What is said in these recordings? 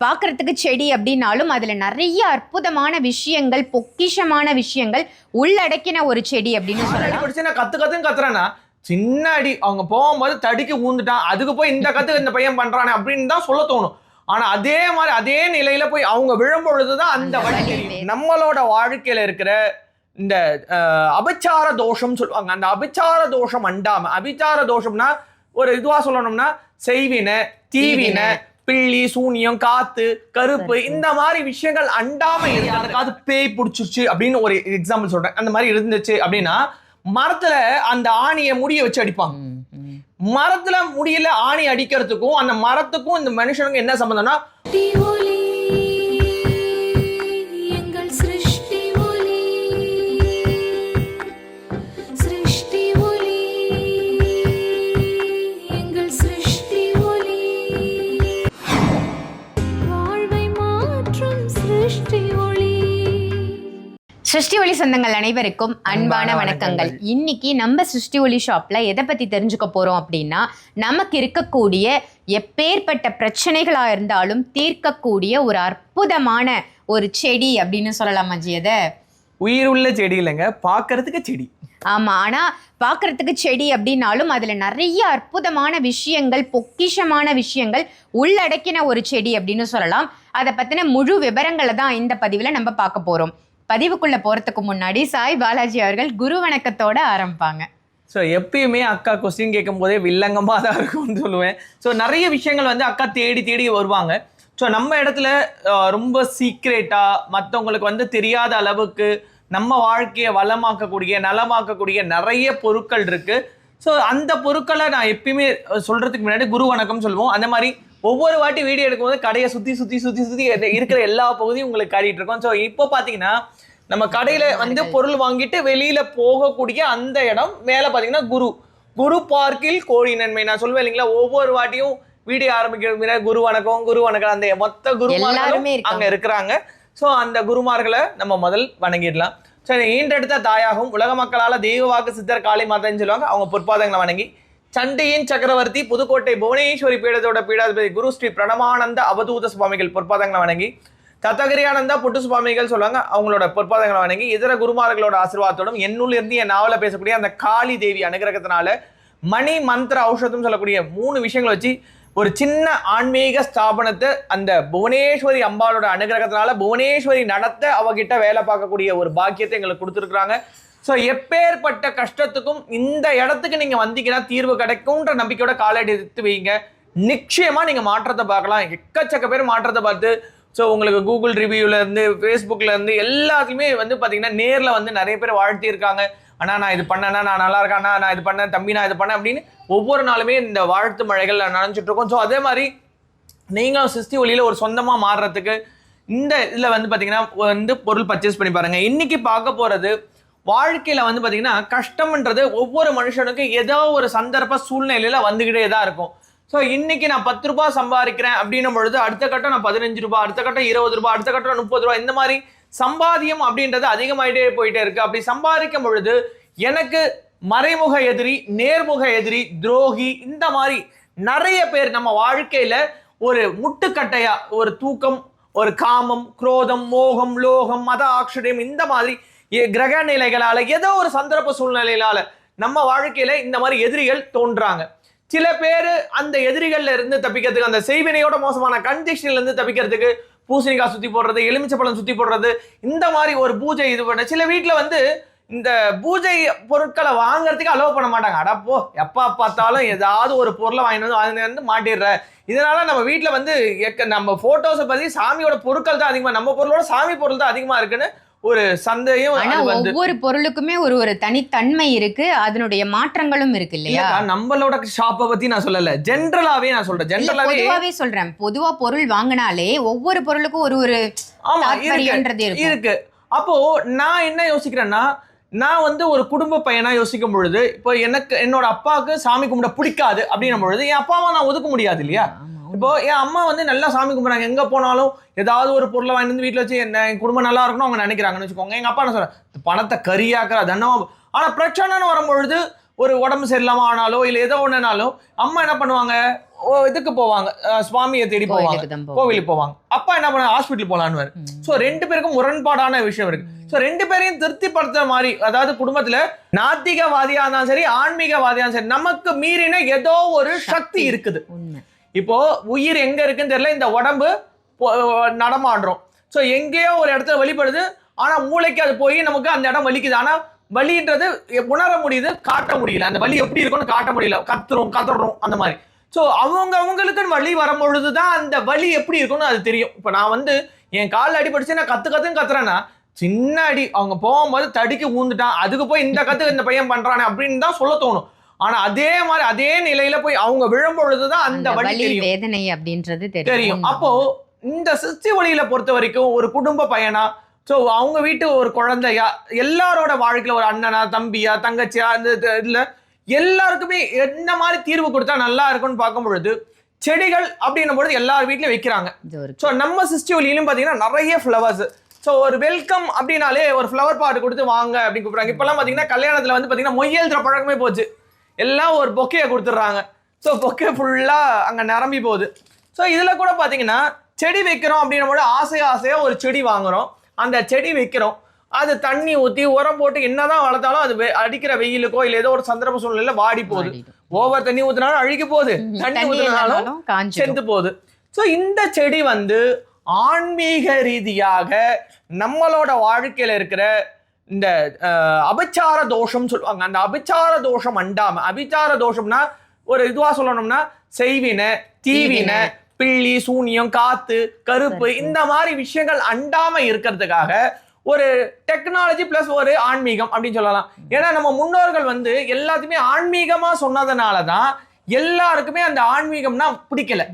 பார்க்கறதுக்கு செடி அப்படின்னாலும் அதுல நிறைய அற்புதமான விஷயங்கள் பொக்கிஷமான விஷயங்கள் உள்ளடக்கின ஒரு செடி அப்படின்னு நான் கத்து கத்துன்னு கத்துறேன்னா சின்ன அடி அவங்க போகும்போது தடிக்கு ஊந்துட்டான் அதுக்கு போய் இந்த கத்து இந்த பையன் பண்றானே அப்படின்னு தான் சொல்ல தோணும் ஆனா அதே மாதிரி அதே நிலையில போய் அவங்க விழும் பொழுதுதான் அந்த வழி. நம்மளோட வாழ்க்கையில இருக்கிற இந்த அபிச்சார தோஷம் சொல்லுவாங்க அந்த அபிச்சார தோஷம் அண்டாம அபிச்சார தோஷம்னா ஒரு இதுவா சொல்லணும்னா செய்வின தீவினை. பிள்ளி சூனியம் காத்து கருப்பு இந்த மாதிரி விஷயங்கள் அண்டாம காத்து பேய் பிடிச்சிருச்சு அப்படின்னு ஒரு எக்ஸாம்பிள் சொல்றேன். அந்த மாதிரி இருந்துச்சு அப்படின்னா மரத்துல அந்த ஆணியை முடிய வச்சு அடிப்பாங்க. மரத்துல முடியல ஆணி அடிக்கிறதுக்கும் அந்த மரத்துக்கும் இந்த மனுஷனுக்கும் என்ன சம்பந்தம்னா சிருஷ்டி ஒளி சொந்தங்கள் அனைவருக்கும் அன்பான வணக்கங்கள். இன்னைக்கு நம்ம சிருஷ்டி ஒளி ஷாப்ல எதை பத்தி தெரிஞ்சுக்க போறோம் அப்படின்னா நமக்கு இருக்கக்கூடிய எப்பேற்பட்ட பிரச்சனைகளா இருந்தாலும் தீர்க்கக்கூடிய ஒரு அற்புதமான ஒரு செடி அப்படின்னு சொல்லலாம் அஜி அதை உயிருள்ள செடி இல்லைங்க பார்க்கறதுக்கு செடி. ஆமா ஆனா பார்க்கறதுக்கு செடி அப்படின்னாலும் அதுல நிறைய அற்புதமான விஷயங்கள் பொக்கிஷமான விஷயங்கள் உள்ளடக்கின ஒரு செடி அப்படின்னு சொல்லலாம். அதை பத்தின முழு விவரங்களை தான் இந்த பதிவுல நம்ம பார்க்க போறோம். பதிவுக்குள்ள போறதுக்கு முன்னாடி சாய் பாலாஜி அவர்கள் குரு வணக்கத்தோட ஆரம்பிப்பாங்க. ஸோ எப்பயுமே அக்கா கொஸ்டின் கேட்கும் போதே வில்லங்கமாக தான் இருக்கும்னு சொல்லுவேன். ஸோ நிறைய விஷயங்கள் வந்து அக்கா தேடி தேடி வருவாங்க. ஸோ நம்ம இடத்துல ரொம்ப சீக்ரெட்டாக மற்றவங்களுக்கு வந்து தெரியாத அளவுக்கு நம்ம வாழ்க்கையை வளமாக்கக்கூடிய நலமாக்கக்கூடிய நிறைய பொருட்கள் இருக்குது ஸோ அந்த பொருட்களை நான் எப்பயுமே சொல்கிறதுக்கு முன்னாடி குரு வணக்கம் சொல்லுவோம். அந்த மாதிரி ஒவ்வொரு வாட்டி வீடியோ எடுக்கும்போது கடையை சுற்றி சுற்றி சுற்றி சுற்றி இருக்கிற எல்லா பகுதியும் உங்களுக்கு காட்டிட்டு இருக்கோம். ஸோ இப்போ பார்த்தீங்கன்னா நம்ம கடையில வந்து பொருள் வாங்கிட்டு வெளியில போகக்கூடிய அந்த இடம் மேல பாத்தீங்கன்னா குரு. குரு பார்க்கில் கோழி நன்மை. நான் சொல்லுவேன் இல்லைங்களா ஒவ்வொரு வாட்டியும் வீடியோ ஆரம்பிக்கிற குரு வணக்கம் குரு வணக்கம். அந்த மொத்த குருமார்களும். அங்க இருக்கிறாங்க. சோ அந்த குருமார்களை நம்ம முதல் வணங்கிடலாம். சரி ஈன்றெடுத்த தாயாகும். உலக மக்களால தெய்வ வாக்கு சித்தர் காளி மாதான்னு சொல்லுவாங்க. அவங்க பொற்பாதங்களை வணங்கி சண்டியின் சக்கரவர்த்தி புதுக்கோட்டை புவனேஸ்வரி பீடத்தோட பீடாதிபதி குரு ஸ்ரீ பிரணமானந்த அவதூத சுவாமிகள் பொற்பாதங்களை வணங்கி தத்தகிரியானந்தா புட்டு சுவாமிகள் சொல்லுவாங்க அவங்களோட பொற்பாதங்களை வணங்கி இதர குருமார்களோட ஆசீர்வாதத்தோடும் என்னுள் இருந்து என் நாவல பேசக்கூடிய அந்த காளி தேவி அனுகிரகத்தினால மணி மந்திர ஔஷதம் சொல்லக்கூடிய மூணு விஷயங்களை வச்சு ஒரு சின்ன ஆன்மீக ஸ்தாபனத்தை அந்த புவனேஸ்வரி அம்பாளோட அனுகிரகத்தினால புவனேஸ்வரி நடத்த அவகிட்ட வேலை பார்க்கக்கூடிய ஒரு பாக்கியத்தை எங்களுக்கு கொடுத்துருக்குறாங்க. ஸோ எப்பேற்பட்ட கஷ்டத்துக்கும் இந்த இடத்துக்கு நீங்கள் வந்தீங்கன்னா தீர்வு கிடைக்கும்ன்ற நம்பிக்கையோட காலடி எடுத்து வைங்க. நிச்சயமாக நீங்கள் மாற்றத்தை பார்க்கலாம். எக்கச்சக்க பேர் மாற்றத்தை பார்த்து ஸோ உங்களுக்கு கூகுள் ரிவ்யூல ஃபேஸ்புக்லேருந்து எல்லாத்துலேயுமே வந்து பார்த்தீங்கன்னா நேரில் வந்து நிறைய பேர் வாழ்த்தி இருக்காங்க அண்ணா நான் இது பண்ணேன்னா நான் நல்லா இருக்கேண்ணா நான் இது பண்ணேன். தம்பி நான் இது பண்ணேன். அப்படின்னு ஒவ்வொரு நாளுமே இந்த வாழ்த்து மழைகள் நினச்சிட்ருக்கோம் ஸோ அதே மாதிரி நீங்களும் சிஸ்தி ஒளியில் ஒரு சொந்தமாக மாறுறதுக்கு இந்த இதில் வந்து பார்த்திங்கன்னா வந்து பொருள் பர்ச்சேஸ் பண்ணி பாருங்கள் இன்றைக்கி பார்க்க போகிறது வாழ்க்கையில் வந்து பார்த்திங்கன்னா கஷ்டம்ன்றது ஒவ்வொரு மனுஷனுக்கும் ஏதோ ஒரு சந்தர்ப்ப சூழ்நிலையில் வந்துக்கிட்டே தான் இருக்கும். ஸோ இன்றைக்கி நான் பத்து ரூபாய் சம்பாதிக்கிறேன் அப்படின்னும் பொழுது அடுத்த கட்டம் நான் பதினஞ்சு ரூபா அடுத்த கட்டம் இருபது ரூபாய் அடுத்த கட்டம் முப்பது ரூபா இந்த மாதிரி சம்பாதியம் அப்படின்றது அதிகமாகிட்டே போயிட்டே இருக்குது அப்படி சம்பாதிக்கும் பொழுது எனக்கு மறைமுக எதிரி நேர்முக எதிரி துரோகி இந்த மாதிரி நிறைய பேர் நம்ம வாழ்க்கையில் ஒரு முட்டுக்கட்டையாக ஒரு தூக்கம் ஒரு காமம் குரோதம் மோகம் லோகம் மத ஆக்ஷரியம் இந்த மாதிரி கிரக நிலைகளால ஏதோ ஒரு சந்தர்ப்ப சூழ்நிலையிலால நம்ம வாழ்க்கையில இந்த மாதிரி எதிரிகள் தோன்றாங்க. சில பேர் அந்த எதிரிகள்ல இருந்து தப்பிக்கிறதுக்கு அந்த செய்வினையோட மோசமான கண்டிஷன்ல இருந்து தப்பிக்கிறதுக்கு பூசணிக்காய் சுத்தி போடுறது எலுமிச்சப்பழம் சுத்தி போடுறது இந்த மாதிரி ஒரு பூஜை இது பண்ண சில வீட்டில் வந்து இந்த பூஜை பொருட்களை வாங்குறதுக்கு அலோவ் பண்ண மாட்டாங்க. அடப்போ எப்போ பார்த்தாலும் ஏதாவது ஒரு பொருளை வாங்கிட்டு வந்து அதுல வந்து மாட்டிடுற. இதனால நம்ம வீட்டில் வந்து எக்க- நம்ம ஃபோட்டோஸை பற்றி சாமியோட பொருட்கள் தான் அதிகமாக நம்ம பொருளோட சாமி பொருள் தான் அதிகமாக இருக்குன்னு ஒரு ஆனா வந்து ஒவ்வொரு பொருளுக்குமே ஒரு ஒரு தனித்தன்மை இருக்கு அதனுடைய மாற்றங்களும் இருக்கு இல்லையா? நம்மளோட ஷாப்பை பத்தி நான் சொல்லல. ஜென்ரலாவே நான் சொல்றேன். ஜென்ரலாவே பொதுவாவே சொல்றேன். பொதுவா பொருள் வாங்கினாலே ஒவ்வொரு பொருளுக்கும் ஒரு ஒரு ஆமா இருக்கு. அப்போ நான் என்ன யோசிக்கிறேன்னா நான் வந்து ஒரு குடும்ப பையனா யோசிக்கும் பொழுது இப்போ எனக்கு என்னோட அப்பாவுக்கு சாமி கும்பிட பிடிக்காது அப்படின்னும் பொழுது என் அப்பாவை நான் ஒதுக்க முடியாது இல்லையா? இப்போ என் அம்மா வந்து நல்லா சாமி கும்பிட்றாங்க. எங்க போனாலும் ஏதாவது ஒரு பொருளை வாங்கி வந்து வீட்டில் வச்சு என்ன என் குடும்பம் நல்லா இருக்கணும் அவங்க நினைக்கிறாங்கன்னு வச்சுக்கோங்க. எங்க அப்பா என்ன சொல்றேன் பணத்தை கரியாக்குற தண்டம் ஆனா பிரச்சனைன்னு வரும்பொழுது ஒரு உடம்பு சரியில்லாம ஆனாலோ இல்லை ஏதோ ஒன்றுனாலும் அம்மா என்ன பண்ணுவாங்க? ஓ, இதுக்கு போவாங்க. சுவாமியை தேடி போவாங்க. கோவிலுக்கு போவாங்க. அப்பா என்ன பண்ண ஹாஸ்பிட்டல் போலான்னு சோ ரெண்டு பேருக்கும் முரண்பாடான விஷயம் இருக்கு. சோ ரெண்டு பேரையும் திருப்திப்படுத்துற மாதிரி அதாவது குடும்பத்துல நாத்திகவாதியா இருந்தாலும் சரி ஆன்மீகவாதியா இருந்தாலும் சரி நமக்கு மீறின ஏதோ ஒரு சக்தி இருக்குது. இப்போ உயிர் எங்க இருக்குன்னு தெரியல இந்த உடம்பு நடமாடுறோம். ஸோ எங்கேயோ ஒரு இடத்துல வழிபடுது ஆனால் மூளைக்கு அது போய் நமக்கு அந்த இடம் வலிக்குது. ஆனால் வலின்றது உணர முடியுது காட்ட முடியல. அந்த வலி எப்படி இருக்கும்னு காட்ட முடியல. கத்துறோம் கதறோம் அந்த மாதிரி. ஸோ அவங்க அவங்களுக்குன்னு வலி வரும் பொழுதுதான் அந்த வலி எப்படி இருக்கும்னு அது தெரியும். இப்போ நான் வந்து என் காலில் அடிபடிச்சு நான் கற்று கற்றுன்னு கத்துறேன்னா சின்ன அடி. அவங்க போகும்போது தடுக்கி ஊந்துட்டான். அதுக்கு போய் இந்த கற்று இந்த பையன் பண்ணுறானே அப்படின்னு தான் சொல்ல தோணும். ஆனா அதே மாதிரி அதே நிலையில போய் அவங்க விழும் பொழுதுதான் அந்த அந்த வலி வேதனை அப்படின்றது தெரியும். அப்போ இந்த சிஸ்டி வழியில பொறுத்த வரைக்கும் ஒரு குடும்ப பையனா ஸோ அவங்க வீட்டு ஒரு குழந்தையா எல்லாரோட வாழ்க்கையில ஒரு அண்ணனா தம்பியா தங்கச்சியா இது- இதுல எல்லாருக்குமே என்ன மாதிரி தீர்வு கொடுத்தா நல்லா இருக்கும்னு பார்க்கும் பொழுது செடிகள் அப்படின்னும் பொழுது எல்லார் வீட்லயும் வைக்கிறாங்க. ஸோ நம்ம சிஸ்டி வழியிலும் பார்த்தீங்கன்னா நிறைய ஃப்ளவர்ஸ் ஸோ ஒரு வெல்கம் அப்படின்னாலே ஒரு ஃப்ளவர் பாட்டு கொடுத்து வாங்க அப்படின்னு கூப்பிடுறாங்க. இப்போல்லாம் பார்த்தீங்கன்னா கல்யாணத்தில் வந்து பார்த்தீங்கன்னா மொய்யல்ற பழக்கமே போச்சு. எல்லாம் ஒரு பொக்கையை கொடுத்துட்றாங்க. ஸோ பொக்கே ஃபுல்லாக அங்கே நிரம்பி போகுது. ஸோ இதில் கூட பார்த்தீங்கன்னா செடி வைக்கிறோம் அப்படின்னும் போது ஆசை ஆசையாக ஒரு செடி வாங்குறோம். அந்த செடி வைக்கிறோம். அது தண்ணி ஊற்றி உரம் போட்டு என்னதான் வளர்த்தாலும் அது அடிக்கிற வெயிலுக்கோ இல்லை ஏதோ ஒரு சந்தர்ப்ப சூழ்நிலையில வாடி போகுது. ஓவர் தண்ணி ஊற்றினாலும் அழுகி போகுது. தண்ணி ஊற்றினாலும் செத்து போகுது. ஸோ இந்த செடி வந்து ஆன்மீக ரீதியாக நம்மளோட வாழ்க்கையில இருக்கிற இந்த அபிச்சார தோஷம் சொல்லுவாங்க. அந்த அபிச்சார தோஷம் அண்டாம அபிச்சார தோஷம்னா ஒரு இதுவா சொல்லணும்னா செய்வின தீவின பிள்ளி சூனியம் காத்து கருப்பு இந்த மாதிரி விஷயங்கள் அண்டாம இருக்கிறதுக்காக ஒரு டெக்னாலஜி பிளஸ் ஒரு ஆன்மீகம் அப்படின்னு சொல்லலாம். ஏன்னா நம்ம முன்னோர்கள் வந்து எல்லாத்தையுமே ஆன்மீகமா சொன்னதுனால தான் எல்லாருக்குமே அந்த ஆன்மீகம்னா பிடிக்கல.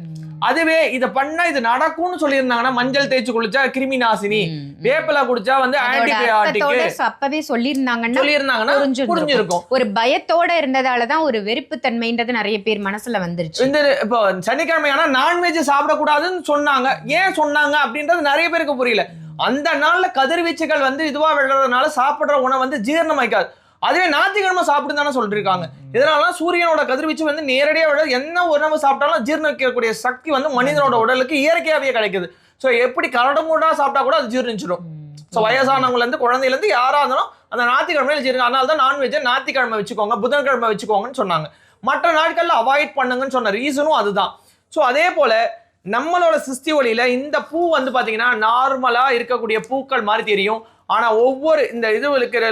அதுவே இதை பண்ணா இது நடக்கும்னு சொல்லியிருந்தாங்கன்னா மஞ்சள் தேய்ச்சி குளிச்சா கிருமி நாசினி. வேப்பிலை குடிச்சா வந்து ஆன்டிபயோட்டிக் அப்பவே சொல்லியிருந்தாங்கன்னா சொல்லியிருந்தாங்கன்னா. புரிஞ்சிருக்கும். ஒரு பயத்தோட இருந்ததாலதான் ஒரு வெறுப்பு தன்மைன்றது நிறைய பேர் மனசுல வந்துருச்சு. இந்த இப்போ சனிக்கிழமையானா நான்வெஜ் சாப்பிடக்கூடாதுன்னு சொன்னாங்க. ஏன் சொன்னாங்க அப்படின்றது நிறைய பேருக்கு புரியல. அந்த நாள்ல கதிர்வீச்சுகள் வந்து இதுவா விழுறதுனால சாப்பிடுற உணவு வந்து ஜீரணமாய்க்காது. அதுவே ஞாயிற்றுக்கிழமை சாப்பிட்டு தானே சொல்லிருக்காங்க இதனால சூரியனோட கதிர்வீச்சு வந்து நேரடியாக விட என்ன உணவு சாப்பிட்டாலும் ஜீரணிக்கக்கூடிய சக்தி வந்து மனிதனோட உடலுக்கு இயற்கையாகவே கிடைக்குது. ஸோ எப்படி கரடுமுடா சாப்பிட்டா கூட அது ஜீரணிச்சிடும் ஸோ வயசானவங்கல இருந்து குழந்தையில இருந்து யாரா இருந்தாலும் அந்த ஞாயிற்றுக்கிழமையில ஜீரணம் அதனால தான் நான்வெஜ்ஜை ஞாயிற்றுக்கிழமை வச்சுக்கோங்க புதன்கிழமை வச்சுக்கோங்கன்னு சொன்னாங்க. மற்ற நாட்கள்ல அவாய்ட் பண்ணுங்கன்னு சொன்ன ரீசனும் அதுதான். ஸோ அதே போல நம்மளோட சிஸ்டி ஒளியில இந்த பூ வந்து பாத்தீங்கன்னா நார்மலா இருக்கக்கூடிய பூக்கள் மாதிரி தெரியும். ஆனால் ஒவ்வொரு இந்த இது இருக்கிற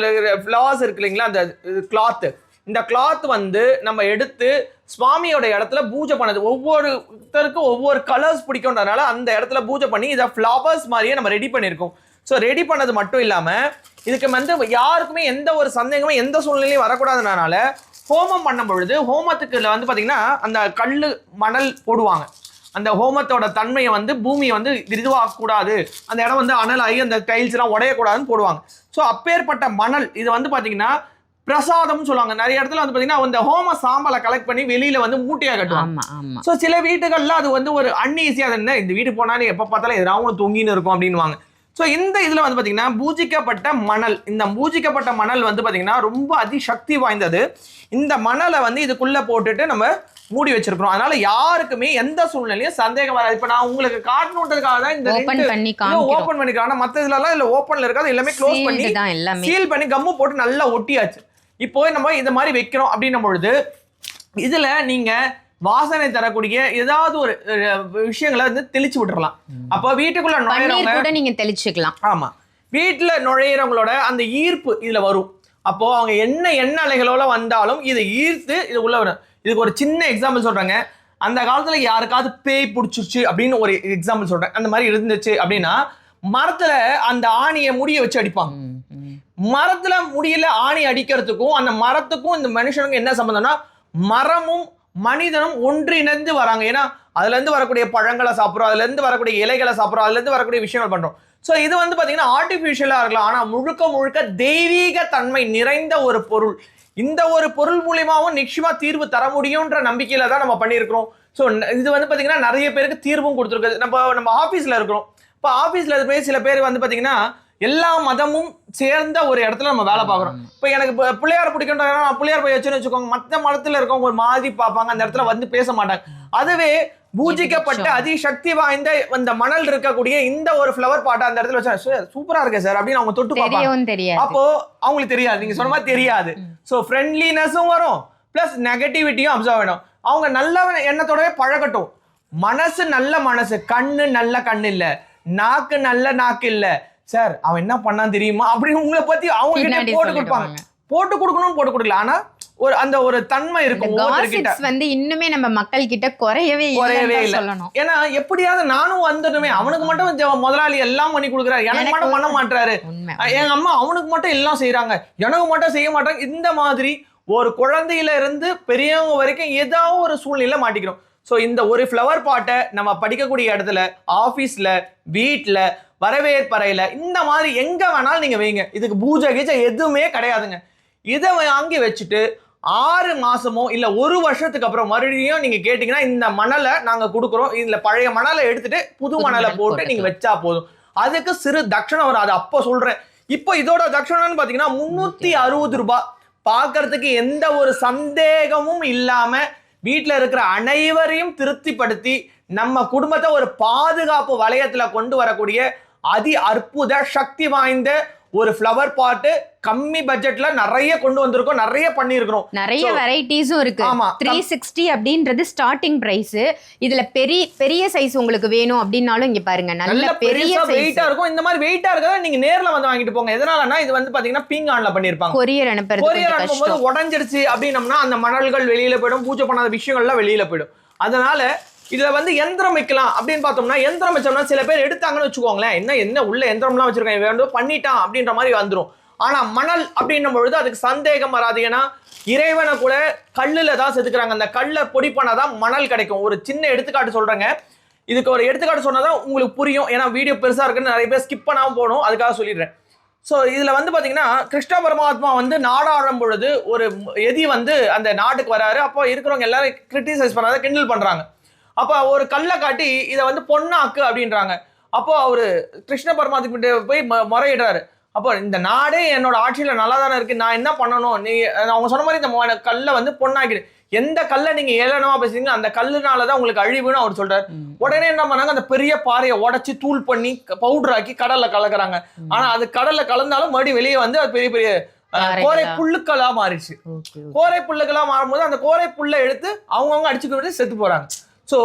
ஃபிளாஸ் இருக்கு இல்லைங்களா? அந்த கிளாத்து இந்த கிளாத் வந்து நம்ம எடுத்து சுவாமியோட இடத்துல பூஜை பண்ணது. ஒவ்வொருத்தருக்கும் ஒவ்வொரு கலர்ஸ் பிடிக்கும்ன்றதுனால அந்த இடத்துல பூஜை பண்ணி இதை ஃப்ளவர்ஸ் மாதிரியே நம்ம ரெடி பண்ணியிருக்கோம். ஸோ ரெடி பண்ணது மட்டும் இல்லாமல் இதுக்கு வந்து யாருக்குமே எந்த ஒரு சந்தேகமும் எந்த சூழ்நிலையும் வரக்கூடாதுனால ஹோமம் பண்ணும் பொழுது ஹோமத்துக்கு வந்து பார்த்திங்கன்னா அந்த கல் மணல் போடுவாங்க. அந்த ஹோமத்தோட தன்மையை வந்து பூமியை வந்து இதுவாகக்கூடாது அந்த இடம் வந்து அனலாகி அந்த டைல்ஸ் எல்லாம் உடையக்கூடாதுன்னு போடுவாங்க. ஸோ அப்பேற்பட்ட மணல் இது வந்து பாத்தீங்கன்னா பிரசாதம்னு சொல்லுவாங்க. நிறைய இடத்துல வந்து பாத்தீங்கன்னா அந்த ஹோம சாம்பலை கலெக்ட் பண்ணி வெளியில வந்து மூட்டையா கட்டுவாங்க. ஸோ சில வீட்டுகள்ல அது வந்து ஒரு அன்ஈஸியா அது என்ன? இந்த வீடு போனாலும் எப்போ பார்த்தாலும் எதாவது தொங்கின்னு இருக்கும் அப்படின்னுவாங்க. ஸோ இந்த இதுல வந்து பாத்தீங்கன்னா பூஜிக்கப்பட்ட மணல். இந்த பூஜிக்கப்பட்ட மணல் வந்து பாத்தீங்கன்னா ரொம்ப அதிசக்தி வாய்ந்தது. இந்த மணலை வந்து இதுக்குள்ள போட்டுட்டு நம்ம மூடி வச்சிருக்கிறோம். அதனால யாருக்குமே எந்த சூழ்நிலையும் சந்தேகம் வராது. இப்போ நான் உங்களுக்கு காட்டணுன்றதுக்காக தான் இந்த ஓபன் பண்ணி ஓப்பன் பண்ணிக்கிறோம் ஆனா மற்ற இதுலலாம் இல்ல ஓப்பன்ல இருக்காது. எல்லாமே க்ளோஸ் பண்ணி சீல் பண்ணி கம்மு போட்டு நல்லா ஒட்டியாச்சு. இப்போ நம்ம இந்த மாதிரி வைக்கிறோம் அப்படின்னும் பொழுது இதுல நீங்க வாசனை தரக்கூடிய ஏதாவது ஒரு விஷயங்களை வந்து தெளிச்சு விட்டுறலாம். அப்போ வீட்டுக்குள்ள நுழையிறவங்க நீங்க தெளிச்சுக்கலாம். ஆமா. வீட்டுல நுழையிறவங்களோட அந்த ஈர்ப்பு இதுல வரும். அப்போ அவங்க என்ன எண்ண அலைகளோட வந்தாலும் இதை ஈர்த்து இது உள்ள வரும். இதுக்கு ஒரு சின்ன எக்ஸாம்பிள் சொல்றாங்க. அந்த காலத்துல யாருக்காவது பேய் பிடிச்சிருச்சு அப்படின்னு ஒரு எக்ஸாம்பிள் சொல்றேன். அந்த மாதிரி இருந்துச்சு அப்படின்னா மரத்துல அந்த ஆணியை முடிய வச்சு அடிப்பாங்க. மரத்துல முடியல ஆணி அடிக்கிறதுக்கும் அந்த மரத்துக்கும் இந்த மனுஷனுக்கும் என்ன சம்பந்தம்னா மரமும் மனிதனும் ஒன்றிணைந்து வராங்க. ஏன்னா அதுலேருந்து வரக்கூடிய பழங்களை சாப்பிட்றோம் அதுலேருந்து வரக்கூடிய இலைகளை சாப்பிட்றோம் அதுலேருந்து வரக்கூடிய விஷயங்கள் பண்ணுறோம் ஸோ இது வந்து பார்த்தீங்கன்னா ஆர்டிஃபிஷியலாக இருக்கலாம். ஆனால் முழுக்க முழுக்க தெய்வீக தன்மை நிறைந்த ஒரு பொருள். இந்த ஒரு பொருள் மூலியமாகவும் நிச்சயமாக தீர்வு தர முடியுன்ற நம்பிக்கையில் தான் நம்ம பண்ணியிருக்கிறோம். ஸோ இது வந்து பார்த்தீங்கன்னா நிறைய பேருக்கு தீர்வும் கொடுத்துருக்கு நம்ம நம்ம ஆஃபீஸில் இருக்கிறோம். இப்போ ஆஃபீஸில் போய் சில பேர் வந்து பார்த்தீங்கன்னா எல்லா மதமும் சேர்ந்த ஒரு இடத்துல நம்ம வேலை பார்க்குறோம். இப்போ எனக்கு இப்போ பிள்ளையார் பிடிக்கின்ற பிள்ளையார் போய் வச்சுன்னு வச்சுக்கோங்க. மற்ற மதத்துல இருக்கவங்க ஒரு மாதிரி பார்ப்பாங்க. அந்த இடத்துல வந்து பேச மாட்டாங்க. அதுவே பூஜிக்கப்பட்ட அதிசக்தி வாய்ந்த இந்த மணல் இருக்கக்கூடிய இந்த ஒரு ஃப்ளவர் பாட்டை அந்த இடத்துல வச்சா "சார், சூப்பரா இருக்கு சார் அப்படின்னு அவங்க தொட்டு பார்ப்பாங்க. அப்போ அவங்களுக்கு தெரியாது. நீங்க சொன்ன மாதிரி தெரியாது. ஸோ ஃப்ரெண்ட்லினஸும் வரும். ப்ளஸ் நெகட்டிவிட்டியும் அப்சர்வ் வேணும் அவங்க நல்ல எண்ணத்தோடவே பழகட்டும். மனசு நல்ல மனசு. கண்ணு நல்ல கண்ணு இல்ல. நாக்கு நல்ல நாக்கு இல்ல. சார் அவன் என்ன பண்ணான் தெரியுமா? அப்படின்னு உங்களை பத்தி அவங்க கிட்ட போட்டு கொடுப்பாங்க. போட்டு கொடுக்கணும் போட்டு கொடுக்கல. ஆனா ஒரு அந்த ஒரு தன்மை இருக்கும் வந்து இன்னுமே நம்ம மக்கள் கிட்ட குறையவே குறையவே இல்ல. ஏன்னா எப்படியாவது நானும் வந்துடுமே அவனுக்கு மட்டும் முதலாளி எல்லாம் பண்ணி கொடுக்குறாரு. எனக்கு மட்டும் பண்ண மாட்டாரு எங்க அம்மா அவனுக்கு மட்டும் எல்லாம் செய்றாங்க. எனக்கு மட்டும் செய்ய மாட்டாங்க. இந்த மாதிரி ஒரு குழந்தையில இருந்து பெரியவங்க வரைக்கும் ஏதாவது ஒரு சூழ்நிலை மாட்டிக்கிறோம். ஸோ இந்த ஒரு ஃப்ளவர் பாட்டை நம்ம படிக்கக்கூடிய இடத்துல ஆஃபீஸில் வீட்டில் வரவேற்பறையில் இந்த மாதிரி எங்கே வேணாலும் நீங்கள் வைங்க. இதுக்கு பூஜை கீஜை எதுவுமே கிடையாதுங்க. இதை வாங்கி வச்சுட்டு ஆறு மாசமோ இல்ல ஒரு வருஷத்துக்கு அப்புறம் மறுபடியும் நீங்க கேட்டீங்கன்னா இந்த மணலை நாங்க கொடுக்குறோம். இதுல பழைய மணலை எடுத்துட்டு புது மணலை போட்டு நீங்க வச்சா போதும். அதுக்கு சிறு தட்சணை வரும். அது அப்போ சொல்றேன். இப்போ இதோட தட்சணைன்னு பாத்தீங்கன்னா முன்னூத்தி அறுபது. ரூபாய். பார்க்கறதுக்கு எந்த ஒரு சந்தேகமும் இல்லாம வீட்ல இருக்கிற அனைவரையும் திருப்திப்படுத்தி நம்ம குடும்பத்தை ஒரு பாதுகாப்பு வளையத்துல கொண்டு வரக்கூடிய அதி அற்புத சக்தி வாய்ந்த ஒரு ஃப்ளவர் பாட்டு கம்மி பட்ஜெட்ல நிறைய கொண்டு வந்திருக்கோம் நிறைய பண்ணியிருக்கிறோம். நிறைய வெரைட்டிஸும் இருக்கு. ஆமா. த்ரீ சிக்ஸ்டி அப்படின்றது ஸ்டார்டிங் பிரைஸ் இதுல பெரிய பெரிய சைஸ் உங்களுக்கு வேணும் அப்படின்னாலும் இங்க பாருங்க நல்ல பெரிய வெயிட்டா இருக்கும். இந்த மாதிரி வெயிட்டா இருக்கறத நீங்க நேர்ல வந்து வாங்கிட்டு போங்க. எதனாலனா இது வந்து பாத்தீங்கன்னா பீங்கான்ல பண்ணிருப்பாங்க கொரியர் அனுப்புறது கொரியர் அனுப்பும்போது உடஞ்சிருச்சு அப்படின்னம்னா அந்த மணல்கள் வெளியில போயிடும் பூஜை பண்ணாத விஷயங்கள்லாம் வெளியில போயிடும். அதனால இதுல வந்து எந்திரம் வைக்கலாம் அப்படின்னு பார்த்தோம்னா எந்திரம் வச்சோம்னா சில பேர் எடுத்தாங்கன்னு வச்சுக்கோங்களேன். என்ன என்ன உள்ள எந்திரம்லாம் வச்சிருக்காங்க? வேண்டும் பண்ணிட்டான் அப்படின்ற மாதிரி வந்துடும் ஆனா மணல் அப்படின்னும் பொழுது அதுக்கு சந்தேகம் வராது. ஏன்னா இறைவனை கூட கல்லுல தான் செதுக்கிறாங்க. அந்த கல்லை பொடி பண்ணாதான் மணல் கிடைக்கும். ஒரு சின்ன எடுத்துக்காட்டு சொல்றேங்க. இதுக்கு ஒரு எடுத்துக்காட்டு சொன்னாதான் உங்களுக்கு புரியும். ஏன்னா வீடியோ பெருசா இருக்குன்னு நிறைய பேர் ஸ்கிப் பண்ணாமல் போகணும். அதுக்காக சொல்லிடுறேன். ஸோ இதில் வந்து பார்த்தீங்கன்னா கிருஷ்ண பரமாத்மா வந்து நாடாடும் பொழுது ஒரு எதி வந்து அந்த நாட்டுக்கு வராரு. அப்போ இருக்கிறவங்க எல்லாரும் கிரிட்டிசைஸ் பண்ணாத கிண்டல் பண்ணுறாங்க அப்போ ஒரு கல்லை காட்டி இதை வந்து பொன்னாக்கு அப்படின்றாங்க. அப்போ அவர் கிருஷ்ண பரமாத்மா போய் முறையிடுறாரு. அப்போ இந்த நாடே என்னோட ஆட்சியில் நல்லா தானே இருக்கு. நான் என்ன பண்ணணும்? நீ அவங்க சொன்ன மாதிரி இந்த கல்லை வந்து பொண்ணாக்கிடு. எந்த கல்லை நீங்க ஏளனமா பேசுறீங்க அந்த கல்லுனால தான் உங்களுக்கு அழிவுன்னு அவர் சொல்றாரு. உடனே என்ன பண்ணாங்க? அந்த பெரிய பாறையை உடைச்சு தூள் பண்ணி பவுடர் ஆக்கி கடல்ல கலக்குறாங்க. ஆனா அது கடல்ல கலந்தாலும் மறுபடியும் வெளியே வந்து அது பெரிய பெரிய. கோரை புல்லுக்களா மாறிடுச்சு. கோரை புல்லுகளா மாறும்போது அந்த கோரை புல்லை எடுத்து அவங்கவுங்க அடிச்சுக்க விட்டு செத்து போறாங்க. ஸோ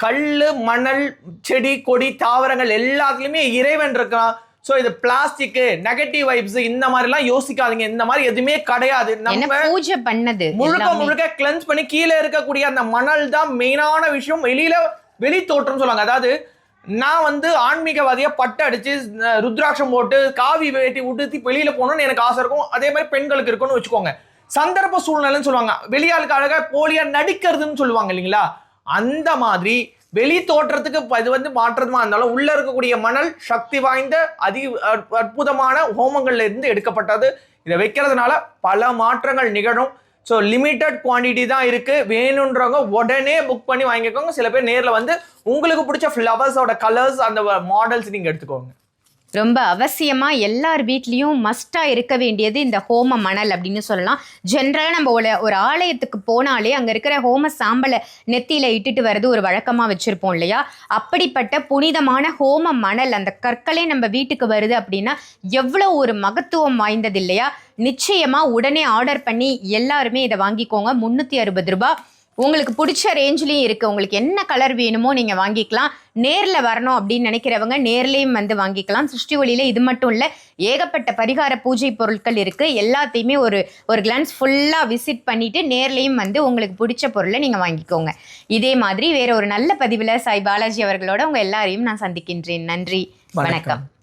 கல்லு மணல் செடி கொடி தாவரங்கள் எல்லாத்துலயுமே இறைவன் இருக்கான் ஸோ இது பிளாஸ்டிக் நெகட்டிவ் வைப்ஸ் இந்த மாதிரிலாம் யோசிக்காதீங்க. இந்த மாதிரி எதுவுமே கிடையாது. நம்ம பூஜை பண்ணது முழுக்க. முழுக்க கிளென்ஸ் பண்ணி கீழே இருக்கக்கூடிய அந்த மணல் தான் மெயினான விஷயம். வெளியில வெளி தோற்றம் சொல்லுவாங்க. அதாவது நான் வந்து ஆன்மீகவாதியா பட்டு அடிச்சு ருத்ராட்சம் போட்டு காவி வேட்டி உடுத்தி வெளியில போகணும்னு எனக்கு ஆசை இருக்கும். அதே மாதிரி பெண்களுக்கு இருக்கும்னு வச்சுக்கோங்க. சந்தர்ப்ப சூழ்நிலைன்னு சொல்லுவாங்க. வெளியாளுக்கு அழகா போலியா நடிக்கிறதுன்னு சொல்லுவாங்க இல்லைங்களா? அந்த மாதிரி வெளி தோற்றத்துக்கு இது வந்து மாற்றமா இருந்தாலும் உள்ள இருக்கக்கூடிய மணல் சக்தி வாய்ந்த அதி அற்புதமான ஹோமங்கள்ல இருந்து எடுக்கப்பட்டது. இதை வைக்கிறதுனால பல மாற்றங்கள் நிகழும். ஸோ லிமிட்டட் குவான்டிட்டி தான் இருக்கு. வேணுன்றவங்க உடனே புக் பண்ணி வாங்கிக்கோங்க. சில பேர் நேரில் வந்து உங்களுக்கு பிடிச்ச ஃப்ளவர்ஸோட கலர்ஸ் அந்த மாடல்ஸ் நீங்கள் எடுத்துக்கோங்க. ரொம்ப அவசியமாக எல்லார் வீட்லேயும் மஸ்ட்டாக இருக்க வேண்டியது இந்த ஹோம மணல் அப்படின்னு சொல்லலாம். ஜென்ரலாக நம்ம ஒரு ஒரு ஆலயத்துக்கு போனாலே அங்கே இருக்கிற ஹோம சாம்பலை நெத்தியில் இட்டுட்டு வர்றது ஒரு வழக்கமாக வச்சுருப்போம் இல்லையா? அப்படிப்பட்ட புனிதமான ஹோம மணல் அந்த கற்களே நம்ம வீட்டுக்கு வருது அப்படின்னா எவ்வளோ ஒரு மகத்துவம் வாய்ந்தது இல்லையா? நிச்சயமாக உடனே ஆர்டர் பண்ணி எல்லாருமே இதை வாங்கிக்கோங்க. முந்நூற்றி அறுபது ரூபாய். உங்களுக்கு பிடிச்ச ரேஞ்ச்லேயும் இருக்குது உங்களுக்கு என்ன கலர் வேணுமோ நீங்கள் வாங்கிக்கலாம். நேரில் வரணும் அப்படின்னு நினைக்கிறவங்க நேர்லேயும் வந்து வாங்கிக்கலாம். சிருஷ்டி ஒளியில் இது மட்டும் இல்லை ஏகப்பட்ட பரிகார பூஜை பொருட்கள் இருக்குது எல்லாத்தையுமே ஒரு ஒரு கிளான்ஸ் ஃபுல்லாக விசிட் பண்ணிவிட்டு நேர்லேயும் வந்து உங்களுக்கு பிடிச்ச பொருளை நீங்கள் வாங்கிக்கோங்க. இதே மாதிரி வேற ஒரு நல்ல பதிவில் சாய் பாலாஜி அவர்களோட உங்கள் எல்லாரையும் நான் சந்திக்கின்றேன். நன்றி. வணக்கம். வணக்கம்.